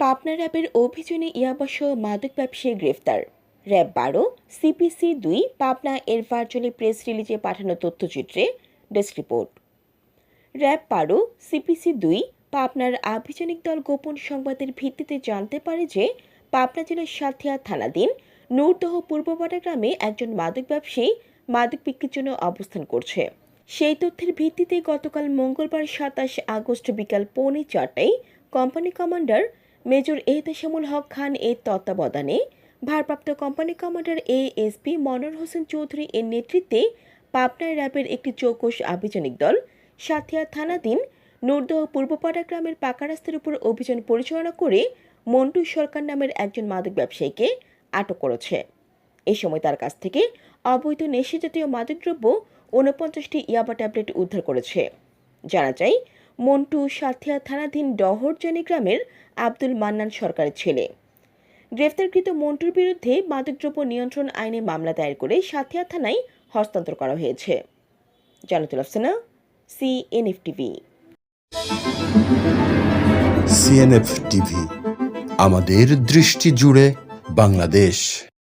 পাবনা র্যাবের অভিযানে ইয়াবাসহ মাদক ব্যবসায়ী গ্রেফতার। র্যাব বারো, সিপিসি দুই, পাবনা এর ভার্চুয়ালি প্রেস রিলিজে পাঠানো তথ্যচিত্রে ডেস্ক রিপোর্ট। র্যাব বারো, সিপিসি দুই, পাবনার আভিযানিক দল গোপন সংবাদের ভিত্তিতে জানতে পারে যে পাবনা জেলার সাথিয়া থানাধীন নূরদহ পূর্বপাড়া গ্রামে একজন মাদক ব্যবসায়ী মাদক বিক্রির জন্য অবস্থান করছে। সেই তথ্যের ভিত্তিতে গতকাল মঙ্গলবার সাতাশ আগস্ট বিকাল পৌনে চারটায় company commander major Ehteshamul Haque Khan এর তত্ত্বাবধানে ভারপ্রাপ্ত কোম্পানি কমান্ডার এ এএসপি মনোর হোসেন চৌধুরী এর নেতৃত্বে পাবনায় র্যাবের একটি চৌকস আভিযানিক দল সাথিয়া থানাধীন নূরদহ পূর্বপাড়া গ্রামের পাকা রাস্তার উপর অভিযান পরিচালনা করে মন্টু সরকার নামের একজন মাদক ব্যবসায়ীকে আটক করেছে। এই সময় তার কাছ থেকে অবৈধ নেশাজাতীয় মাদকদ্রব্য ঊনপঞ্চাশটি ইয়াবা ট্যাবলেট উদ্ধার করেছে। জানা যায় মন্টু সাথিয়া থানাধীন ডহরজানি গ্রামের আব্দুল মান্নান সরকারের ছেলে। গ্রেফতারকৃত মন্টুর বিরুদ্ধে মাদকদ্রব্য নিয়ন্ত্রণ আইনে মামলা দায়ের করে সাথিয়া থানায় হস্তান্তর করা হয়েছে। Janatul Afsana CNF TV CNF TV আমাদের দৃষ্টি জুড়ে বাংলাদেশ।